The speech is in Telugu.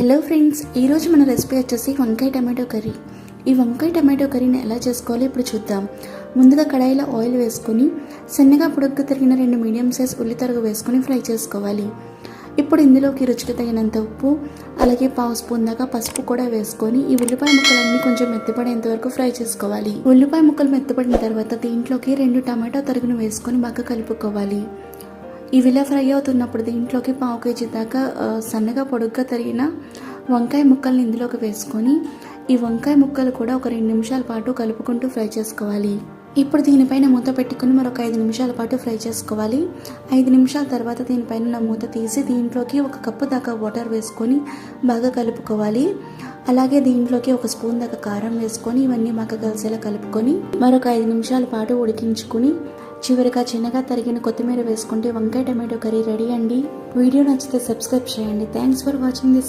హలో ఫ్రెండ్స్ ఈరోజు మన రెసిపీ వచ్చేసి వంకాయ టమాటో కర్రీ. ఈ వంకాయ టమాటో కర్రీని ఎలా చేసుకోవాలో ఇప్పుడు చూద్దాం. ముందుగా కడాయిలో ఆయిల్ వేసుకొని సన్నగా పొడుగ్గా తరిగిన రెండు మీడియం సైజ్ ఉల్లి తరుగు వేసుకొని ఫ్రై చేసుకోవాలి. ఇప్పుడు ఇందులోకి రుచికి తగినంత ఉప్పు అలాగే పావు స్పూన్ దాకా పసుపు కూడా వేసుకొని ఈ ఉల్లిపాయ ముక్కలన్నీ కొంచెం మెత్తపడేంత వరకు ఫ్రై చేసుకోవాలి. ఉల్లిపాయ ముక్కలు మెత్తపడిన తర్వాత దీంట్లోకి రెండు టమాటా తరుగును వేసుకొని బాగా కలుపుకోవాలి. ఇవి ఫ్రై అవుతున్నప్పుడు దీంట్లోకి పావు కేజీ దాకా సన్నగా పొడుగ్గా తరిగిన వంకాయ ముక్కల్ని ఇందులోకి వేసుకొని ఈ వంకాయ ముక్కలు కూడా ఒక రెండు నిమిషాల పాటు కలుపుకుంటూ ఫ్రై చేసుకోవాలి. ఇప్పుడు దీనిపైన మూత పెట్టుకుని మరొక ఐదు నిమిషాల పాటు ఫ్రై చేసుకోవాలి. ఐదు నిమిషాల తర్వాత దీనిపైన నా మూత తీసి దీంట్లోకి ఒక కప్పు దాకా వాటర్ వేసుకొని బాగా కలుపుకోవాలి. అలాగే దీంట్లోకి ఒక స్పూన్ దాకా కారం వేసుకొని ఇవన్నీ మాకు కలిసేలా కలుపుకొని మరొక ఐదు నిమిషాల పాటు ఉడికించుకుని చివరిగా చిన్నగా తరిగిన కొత్తిమీర వేసుకుంటే వంకాయ టమాటో కర్రీ రెడీ అండి. వీడియో నచ్చితే సబ్స్క్రైబ్ చేయండి. Thanks for watching this